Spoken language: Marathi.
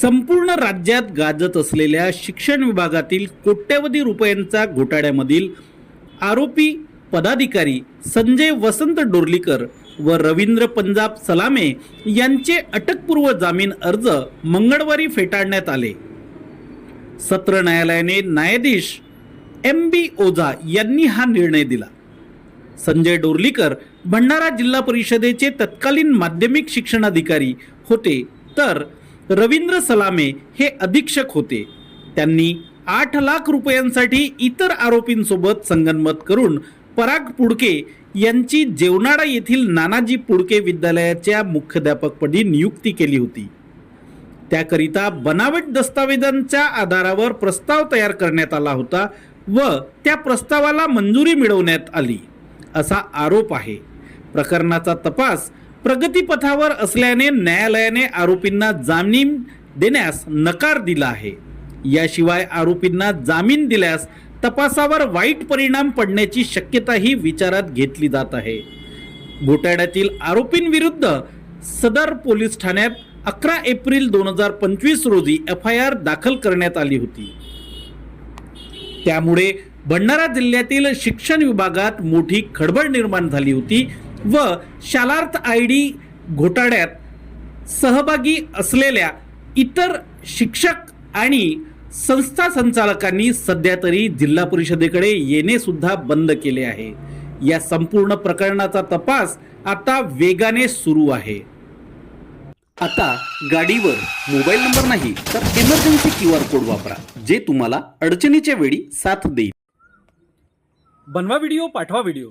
संपूर्ण राज्यात गाजत असलेल्या शिक्षण विभागातील कोट्यवधी रुपयांचा घोटाळ्यामधील आरोपी पदाधिकारी संजय वसंत डोर्लीकर व रवींद्र पंजाब सलामे यांचे अटकपूर्व जामीन अर्ज मंगळवारी फेटाळण्यात आले. सत्र न्यायालयाने न्यायाधीश एम बी ओझा यांनी हा निर्णय दिला. संजय डोर्लीकर भंडारा जिल्हा परिषदेचे तत्कालीन माध्यमिक शिक्षणाधिकारी होते तर रवींद्र सलामे हे अधीक्षक होते. त्यांनी आठ लाख रुपयांसाठी इतर आरोपींसोबत संगनमत करून पराग पुडके यांची जेवणाडा येथील नानाजी पुडके विद्यालयाच्या मुख्याध्यापकपदी नियुक्ती केली होती. त्याकरिता बनावट दस्तावेजांच्या आधारावर प्रस्ताव तयार करण्यात आला होता व त्या प्रस्तावाला मंजुरी मिळवण्यात आली असा आरोप आहे. प्रकरणाचा तपास प्रगतीपथावर असल्याने न्यायालयाने आरोपींना जामीन देण्यास नकार दिला आहे. याशिवाय आरोपींना जामीन दिल्यास तपासावर वाईट परिणाम पडण्याची शक्यताही विचारात घेतली जात आहे. घोटाळ्यातील आरोपींविरुद्ध सदर पोलीस ठाण्यात अकरा एप्रिल दोन हजार पंचवीस रोजी एफ आय आर दाखल करण्यात आली होती. त्यामुळे भंडारा जिल्ह्यातील शिक्षण विभागात मोठी खळबळ निर्माण झाली होती. व शालार्थ आय डी घोटाळ्यात सहभागी असलेल्या इतर शिक्षक आणि संस्था संचालकांनी सध्या तरी जिल्हा परिषदेकडे येणे सुद्धा बंद केले आहे. या संपूर्ण प्रकरणाचा तपास आता वेगाने सुरू आहे. आता गाडीवर मोबाईल नंबर नाही तर इमर्जन्सी क्यू आर कोड वापरा जे तुम्हाला अडचणीच्या वेळी साथ देईल. बनवा व्हिडिओ पाठवा व्हिडिओ